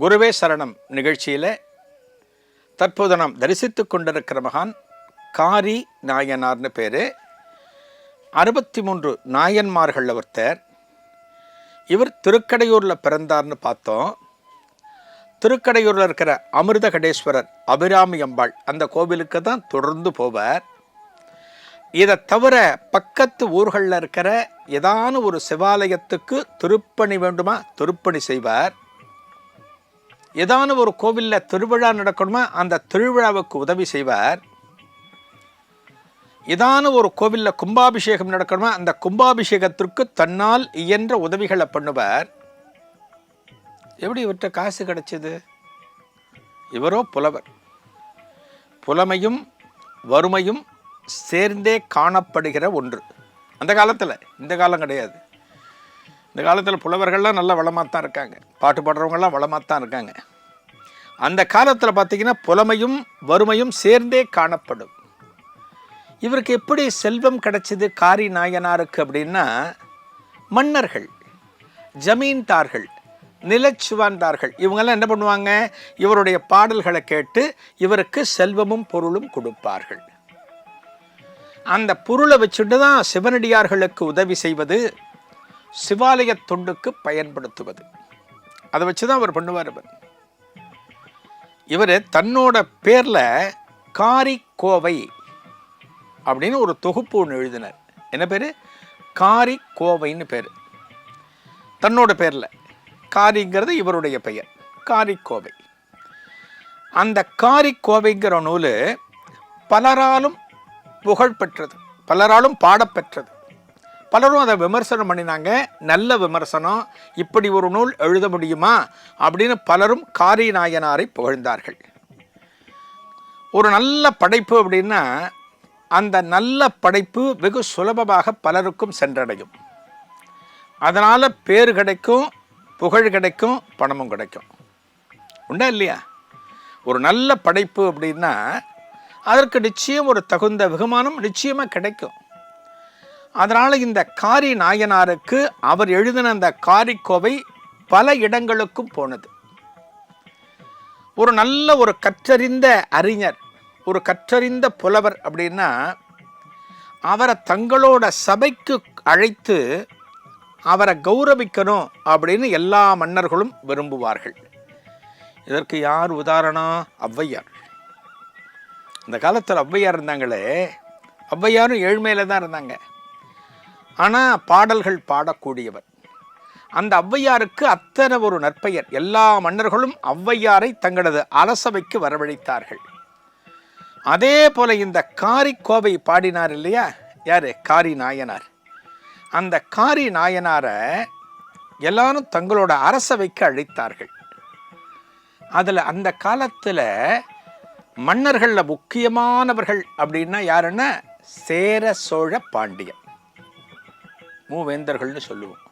குருவே சரணம் நிகழ்ச்சியில் தற்போது நாம் தரிசித்து கொண்டிருக்கிற மகான் காரி நாயனார்னு பேர். அறுபத்தி மூன்று நாயன்மார்கள் ஒருத்தர். இவர் திருக்கடையூரில் பிறந்தார்னு பார்த்தோம். திருக்கடையூரில் இருக்கிற அமிர்தகடேஸ்வரர் அபிராமி அம்பாள் அந்த கோவிலுக்கு தான் தொடர்ந்து போவார். இதை தவிர பக்கத்து ஊர்களில் இருக்கிற ஏதான ஒரு சிவாலயத்துக்கு திருப்பணி வேண்டுமா? திருப்பணி செய்வார். ஏதான ஒரு கோவிலில் திருவிழா நடக்கணுமா? அந்த திருவிழாவுக்கு உதவி செய்வார். ஏதான ஒரு கோவிலில் கும்பாபிஷேகம் நடக்கணுமா? அந்த கும்பாபிஷேகத்திற்கு தன்னால் இயன்ற உதவிகளை பண்ணுவார். எப்படி இவர்கிட்ட காசு கிடைச்சது? இவரோ புலவர். புலமையும் வறுமையும் சேர்ந்தே காணப்படுகிற ஒன்று. அந்த காலத்தில் இந்த காலம் கிடையாது. இந்த காலத்தில் புலவர்கள்லாம் நல்ல வளமாக தான் இருக்காங்க. பாட்டு பாடுறவங்கள்லாம் வளமாக தான் இருக்காங்க. அந்த காலத்தில் பார்த்தீங்கன்னா புலமையும் வறுமையும் சேர்ந்தே காணப்படும். இவருக்கு எப்படி செல்வம் கிடைச்சது காரி நாயனாருக்கு அப்படின்னா மன்னர்கள் ஜமீன்தார்கள் நிலச்சுவான்தார்கள் இவங்கெல்லாம் என்ன பண்ணுவாங்க? இவருடைய பாடல்களை கேட்டு இவருக்கு செல்வமும் பொருளும் கொடுப்பார்கள். அந்த பொருளை வச்சுட்டு தான் சிவனடியார்களுக்கு உதவி செய்வது சிவாலய தொண்டுக்கு பயன்படுத்துவது. அதை வச்சு தான் அவர் பண்ணுவார் இவர். இவர் தன்னோட பேரில் காரி கோவை அப்படின்னு ஒரு தொகுப்பு ஒன்று எழுதினார். என்ன பேர்? காரி கோவைன்னு பேர். தன்னோட பேரில். காரிங்கிறது இவருடைய பெயர். காரிக்கோவை. அந்த காரிக்கோவைங்கிற நூல் பலராலும் புகழ் பெற்றது பலராலும் பாடப்பெற்றது. பலரும் அதை விமர்சனம் பண்ணினாங்க. நல்ல விமர்சனம். இப்படி ஒரு நூல் எழுத முடியுமா? அப்படின்னு பலரும் காரி நாயனாரை புகழ்ந்தார்கள். ஒரு நல்ல படைப்பு அப்படின்னா அந்த நல்ல படைப்பு வெகு சுலபமாக பலருக்கும் சென்றடையும். அதனால் பேர் கிடைக்கும் புகழ் கிடைக்கும் பணமும் கிடைக்கும். உண்டா இல்லையா? ஒரு நல்ல படைப்பு அப்படின்னா அதற்கு நிச்சயம் ஒரு தகுந்த வெகுமானம் நிச்சயமாக கிடைக்கும். அதனால் இந்த காரி நாயனாருக்கு அவர் எழுதின அந்த காரிக்கோவை பல இடங்களுக்கும் போனது. ஒரு நல்ல ஒரு கற்றறிந்த அறிஞர் ஒரு கற்றறிந்த புலவர் அப்படின்னா அவரை தங்களோட சபைக்கு அழைத்து அவரை கௌரவிக்கணும் அப்படின்னு எல்லா மன்னர்களும் விரும்புவார்கள். இதற்கு யார் உதாரணம் ஔவையார். இந்த காலத்தில் ஔவையார் இருந்தாங்களே ஔவையாரும் ஏழ்மையில் தான் இருந்தாங்க. ஆனால் பாடல்கள் பாடக்கூடியவர். அந்த ஔவையாருக்கு அத்தனை ஒரு நற்பெயர். எல்லா மன்னர்களும் ஔவையாரை தங்களது அரசவைக்கு வரவழைத்தார்கள். அதே போல இந்த காரி கோவை பாடினார் இல்லையா? யார்? காரி நாயனார். அந்த காரி நாயனாரை எல்லாரும் தங்களோட அரசவைக்கு அழைத்தார்கள். அதில் அந்த காலத்தில் மன்னர்களில் முக்கியமானவர்கள் அப்படின்னா யாருன்னா? சேர சோழ பாண்டியன். மூவேந்தர்கள்னு சொல்லுவோம்.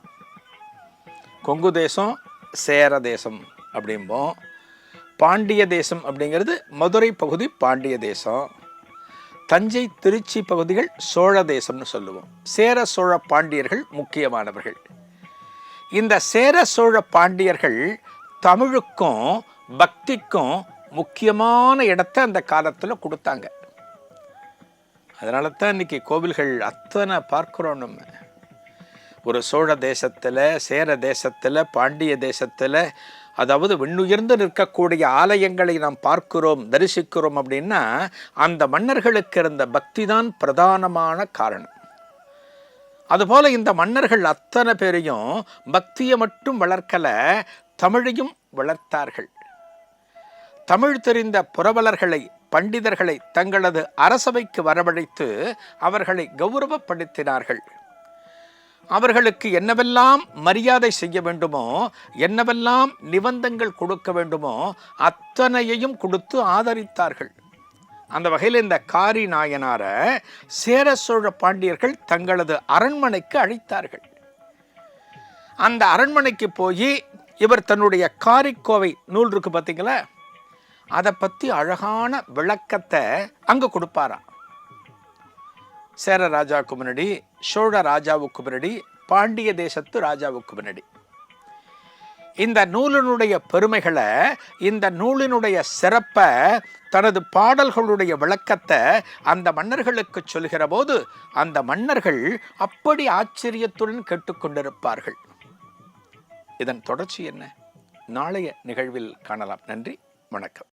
கொங்கு தேசம் சேர தேசம் அப்படிம்போம். பாண்டிய தேசம் அப்படிங்கிறது மதுரை பகுதி பாண்டிய தேசம். தஞ்சை திருச்சி பகுதிகள் சோழ தேசம்னு சொல்லுவோம். சேர சோழ பாண்டியர்கள் முக்கியமானவர்கள். இந்த சேர சோழ பாண்டியர்கள் தமிழுக்கும் பக்திக்கும் முக்கியமான இடத்த அந்த காலத்தில் கொடுத்தாங்க. அதனால தான் இன்னைக்கு கோவில்கள் அத்தனை பார்க்குறோம் நம்ம. ஒரு சோழ தேசத்தில் சேர தேசத்தில் பாண்டிய தேசத்தில் அதாவது விண்ணுயர்ந்து நிற்கக்கூடிய ஆலயங்களை நாம் பார்க்கிறோம் தரிசிக்கிறோம் அப்படின்னா அந்த மன்னர்களுக்கு இருந்த பக்தி தான் பிரதானமான காரணம். அதுபோல் இந்த மன்னர்கள் அத்தனை பேரையும் பக்தியை மட்டும் வளர்க்கல தமிழையும் வளர்த்தார்கள். தமிழ் தெரிந்த புரவலர்களை பண்டிதர்களை தங்களது அரசவைக்கு வரவழைத்து அவர்களை கௌரவப்படுத்தினார்கள். அவர்களுக்கு என்னவெல்லாம் மரியாதை செய்ய வேண்டுமோ என்னவெல்லாம் நிபந்தங்கள் கொடுக்க வேண்டுமோ அத்தனையையும் கொடுத்து ஆதரித்தார்கள். அந்த வகையில் இந்த காரி நாயனாரை சேர சோழ பாண்டியர்கள் தங்களது அரண்மனைக்கு அழைத்தார்கள். அந்த அரண்மனைக்கு போய் இவர் தன்னுடைய காரிக்கோவை நூல் இருக்கு பார்த்தீங்களா? அதை பற்றி அழகான விளக்கத்தை அங்கே கொடுப்பாராம். சேர ராஜாவுக்கு முன்னாடி சோழ ராஜாவுக்கு முன்னாடி பாண்டிய தேசத்து ராஜாவுக்கு முன்னாடி. இந்த நூலினுடைய பெருமைகளை இந்த நூலினுடைய சிறப்பை தனது பாடல்களுடைய விளக்கத்தை அந்த மன்னர்களுக்கு சொல்கிற போது அந்த மன்னர்கள் அப்படி ஆச்சரியத்துடன் கேட்டுக்கொண்டிருப்பார்கள் இதன் தொடர்ச்சி என்ன? நாளைய நிகழ்வில் காணலாம். நன்றி வணக்கம்.